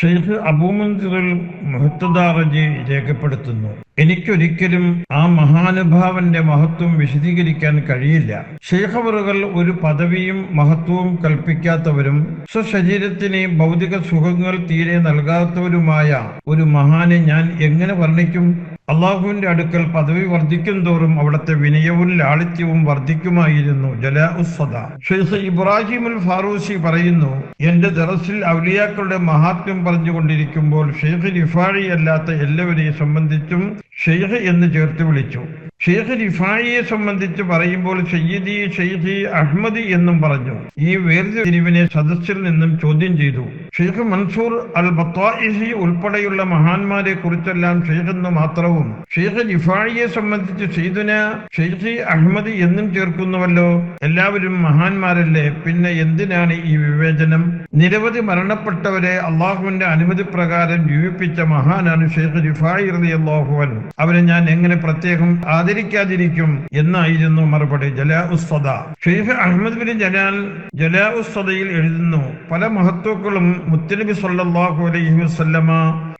ഷെയ്ഖ് അബൂമന്ദിറുൽ മുഹത്തദാറജി രേഖപ്പെടുത്തുന്നു. എനിക്കൊരിക്കലും ആ മഹാനുഭാവന്റെ മഹത്വം വിശദീകരിക്കാൻ കഴിയില്ല. ഷെയ്ഖവറുകൾ ഒരു പദവിയും മഹത്വവും കൽപ്പിക്കാത്തവരും സ്വശരീരത്തിന് ഭൗതിക സുഖങ്ങൾ തീരെ നൽകാത്തവരുമായ ഒരു മഹാനെ ഞാൻ എങ്ങനെ വർണിക്കും? അള്ളാഹുവിന്റെ അടുക്കൽ പദവി വർദ്ധിക്കും തോറും അവിടുത്തെ വിനയവും ലാളിത്യവും വർദ്ധിക്കുമായിരുന്നു. ജലാ ഉസ്സദ ഇബ്രാഹിം ഫാറൂസി പറയുന്നു എന്റെ ദറസിൽ ഔലിയാക്കളുടെ മഹാത്മ്യം പറഞ്ഞുകൊണ്ടിരിക്കുമ്പോൾ ഷെയ്ഖ് റിഫാഴി അല്ലാത്ത എല്ലാവരെയും സംബന്ധിച്ചും ഷെയ്ഖ് എന്ന് ചേർത്ത് വിളിച്ചു. ഷെയ്ഖ് റിഫായിയെ സംബന്ധിച്ച് പറയുമ്പോൾ സയ്യിദി ഷെയ്ഖി അഹമ്മദി എന്നും പറഞ്ഞു. ഈ വേർതിരിവിനെ സദസ്സിൽ നിന്നും ചോദ്യം ചെയ്തു. ഷെയ്ഖ് മൻസൂർ അൽ ബത്വാഇസി ഉൾപ്പെടെയുള്ള മഹാന്മാരെ കുറിച്ചെല്ലാം ഷെയ്ഖെന്ന് മാത്രവും. ഷെയ്ഖ് ജിഫായിയെ സംബന്ധിച്ച് സെയ്ദുന ഷെയ്ഖി അഹമ്മദ് എന്നും ചേർക്കുന്നുവല്ലോ. എല്ലാവരും മഹാന്മാരല്ലേ? പിന്നെ എന്തിനാണ് ഈ വിവേചനം? നിരവധി മരണപ്പെട്ടവരെ അള്ളാഹുവിന്റെ അനുമതി പ്രകാരം ജീവിപ്പിച്ച മഹാനാണ് ഷെയ്ഖ് ജിഫായി റലി അള്ളാഹുവൻ അവരെ ഞാൻ എങ്ങനെ പ്രത്യേകം ആദരിക്കാതിരിക്കും എന്നായിരുന്നു മറുപടി ജലാ ഉസ്സദ ഷെയ്ഖ് അഹമ്മദ് ബിൻ ജലാൽ ജലാ ഉസ്സദയിൽ എഴുതുന്നു പല മഹത്വക്കളും മുത്തനബി സല്ലാഹു അലൈഹി വസല്ലമ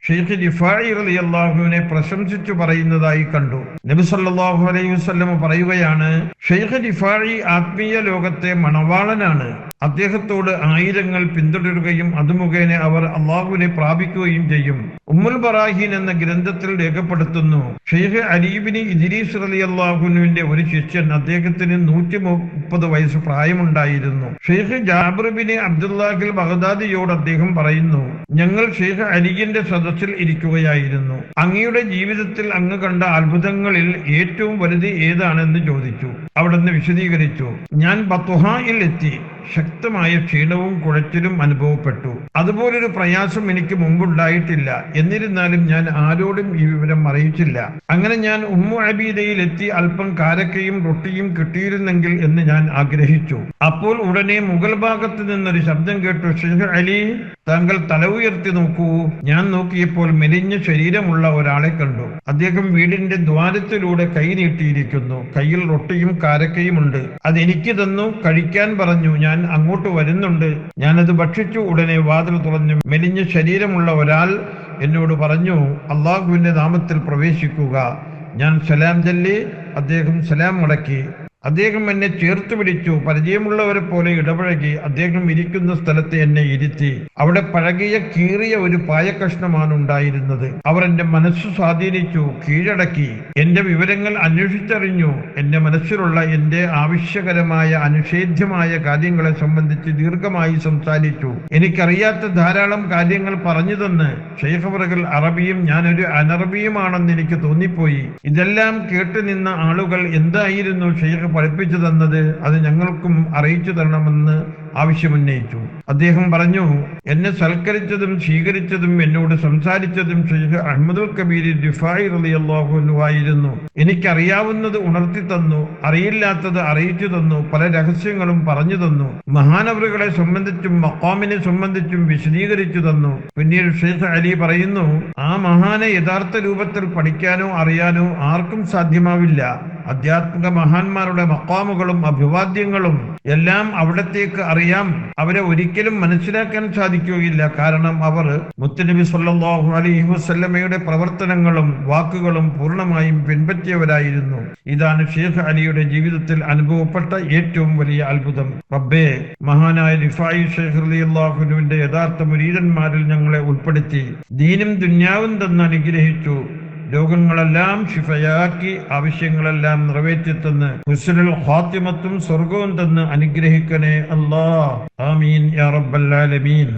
ഷെയ്ഖ് ജിഫായി അലി അള്ളാഹുവിനെ പ്രശംസിച്ചു പറയുന്നതായി കണ്ടു. നബി സല്ലാഹു അലൈഹി വസല്ലമ പറയുകയാണ് ഷെയ്ഖ് റിഫായി ആത്മീയ ലോകത്തെ മണവാളനാണ്. അദ്ദേഹത്തോട് ആയിരങ്ങൾ പിന്തുടരുകയും അത് മുഖേന അവർ അള്ളാഹുവിനെ പ്രാപിക്കുകയും ചെയ്യും. ഉമ്മുൽ ബറാഹീൻ എന്ന ഗ്രന്ഥത്തിൽ രേഖപ്പെടുത്തുന്നു. ഷെയ്ഖ് അലീബിന് ഇദ്രീസ് അലി അള്ളാഹുനുവിന്റെ ഒരു ശിഷ്യൻ അദ്ദേഹത്തിന് നൂറ്റി മുപ്പത് വയസ്സ് പ്രായമുണ്ടായിരുന്നു. ഷെയ്ഖ് ജാബിർബിന് അബ്ദുല്ലാഹിൽ ബഗ്ദാദിയോട് അദ്ദേഹം പറയുന്നു ഞങ്ങൾ ഷെയ്ഖ് അലിയുടെ സദസ്സിൽ ഇരിക്കുകയായിരുന്നു. അങ്ങയുടെ ജീവിതത്തിൽ അങ്ങ് കണ്ട അത്ഭുതങ്ങളിൽ ഏറ്റവും വലുത് ഏതാണെന്ന് ചോദിച്ചു. അവിടുന്ന് വിശദീകരിച്ചു. ഞാൻ ബത്തുഹായിൽ എത്തി. ശക്തമായ ക്ഷീണവും കുഴച്ചിലും അനുഭവപ്പെട്ടു. അതുപോലൊരു പ്രയാസം എനിക്ക് മുമ്പുണ്ടായിട്ടില്ല. എന്നിരുന്നാലും ഞാൻ ആരോടും ഈ വിവരം അറിയിച്ചില്ല. അങ്ങനെ ഞാൻ ഉമ്മു അബീദയിൽ എത്തി അല്പം കാരക്കയും റൊട്ടിയും കിട്ടിയിരുന്നെങ്കിൽ എന്ന് ഞാൻ ആഗ്രഹിച്ചു. അപ്പോൾ ഉടനെ മുഗൾ ഭാഗത്ത് നിന്നൊരു ശബ്ദം കേട്ടു ഷെയ്ഖ് അലി താങ്കൾ തല ഉയർത്തി നോക്കൂ. ഞാൻ നോക്കിയപ്പോൾ മെലിഞ്ഞ ശരീരമുള്ള ഒരാളെ കണ്ടു. അദ്ദേഹം വീടിന്റെ ദ്വാരത്തിലൂടെ കൈ നീട്ടിയിരിക്കുന്നു. കയ്യിൽ റൊട്ടിയും കാരക്കയും ഉണ്ട്. അതെനിക്ക് തന്നു കഴിക്കാൻ പറഞ്ഞു. ഞാൻ അങ്ങോട്ട് വരുന്നുണ്ട്. ഞാനത് ഭക്ഷിച്ചു. ഉടനെ വാതിൽ തുറഞ്ഞു മെലിഞ്ഞ ശരീരമുള്ള ഒരാൾ എന്നോട് പറഞ്ഞു അള്ളാഹുവിന്റെ നാമത്തിൽ പ്രവേശിക്കുക. ഞാൻ സലാം ചൊല്ലി അദ്ദേഹം സലാം മടക്കി. അദ്ദേഹം എന്നെ ചേർത്ത് പിടിച്ചു. പരിചയമുള്ളവരെ പോലെ ഇടപഴകി അദ്ദേഹം ഇരിക്കുന്ന സ്ഥലത്ത് എന്നെ ഇരുത്തി. അവിടെ പഴകിയ കീറിയ ഒരു പായക്കഷ്ണമാണ് ഉണ്ടായിരുന്നത്. അവർ എന്റെ മനസ്സ് സ്വാധീനിച്ചു കീഴടക്കി. എന്റെ വിവരങ്ങൾ അന്വേഷിച്ചറിഞ്ഞു. എന്റെ മനസ്സിലുള്ള എന്റെ ആവശ്യകരമായ അനുഷേധ്യമായ കാര്യങ്ങളെ സംബന്ധിച്ച് ദീർഘമായി സംസാരിച്ചു. എനിക്കറിയാത്ത ധാരാളം കാര്യങ്ങൾ പറഞ്ഞു തന്ന് ഷെയ്ഖബറുകൾ അറബിയും ഞാനൊരു അനറബിയുമാണെന്ന് എനിക്ക് തോന്നിപ്പോയി. ഇതെല്ലാം കേട്ടുനിന്ന ആളുകൾ എന്തായിരുന്നു ഷെയ്ഖ് പഠിപ്പിച്ചു തന്നത് അത് ഞങ്ങൾക്കും അറിയിച്ചു തരണമെന്ന് ആവശ്യമുന്നയിച്ചു. അദ്ദേഹം പറഞ്ഞു എന്നെ സൽക്കരിച്ചതും സ്വീകരിച്ചതും എന്നോട് സംസാരിച്ചതും ഷെയ്ഖ് അഹമ്മദുൽ കബീർ ദിഫായി റളിയല്ലാഹു ആയിരുന്നു. എനിക്കറിയാവുന്നത് ഉണർത്തി തന്നു അറിയില്ലാത്തത് അറിയിച്ചു തന്നു പല രഹസ്യങ്ങളും പറഞ്ഞു തന്നു മഹാനവറുകളെ സംബന്ധിച്ചും മക്കാമിനെ സംബന്ധിച്ചും വിശദീകരിച്ചു തന്നു. പിന്നീട് ഷെയ്ഖ് അലി പറയുന്നു ആ മഹാനെ യഥാർത്ഥ രൂപത്തിൽ പഠിക്കാനോ അറിയാനോ ആർക്കും സാധ്യമാവില്ല. ആധ്യാത്മിക മഹാന്മാരുടെ മക്കാമുകളും അഭിവാദ്യങ്ങളും എല്ലാം അവിടത്തേക്ക് അറിയാം. അവരെ ഒരിക്കലും മനസ്സിലാക്കാൻ സാധിക്കുകയില്ല. കാരണം അവർ മുത്തനബി സല്ലാഹു അലൈഹി വസല്ലമയുടെ പ്രവർത്തനങ്ങളും വാക്കുകളും പൂർണമായും പിൻപറ്റിയവരായിരുന്നു. ഇതാണ് ഷെയ്ഖ് അലിയുടെ ജീവിതത്തിൽ അനുഭവപ്പെട്ട ഏറ്റവും വലിയ അത്ഭുതം. റബ്ബേ മഹാനായ റിഫായി ഷേഖ് അള്ളാഹുനുവിന്റെ യഥാർത്ഥ മുരീതന്മാരിൽ ഞങ്ങളെ ഉൾപ്പെടുത്തി. ദീനും ദുന്യാവും തന്ന് അനുഗ്രഹിച്ചു. രോഗങ്ങളെല്ലാം ശിഫയാക്കി ആവശ്യങ്ങളെല്ലാം നിറവേറ്റി തന്ന് ഹുസ്നുൽ ഖാത്തിമത്തും സ്വർഗവും തന്ന് അനുഗ്രഹിക്കണേ അല്ലാ ആമീൻ യാ റബ്ബൽ ആലമീൻ.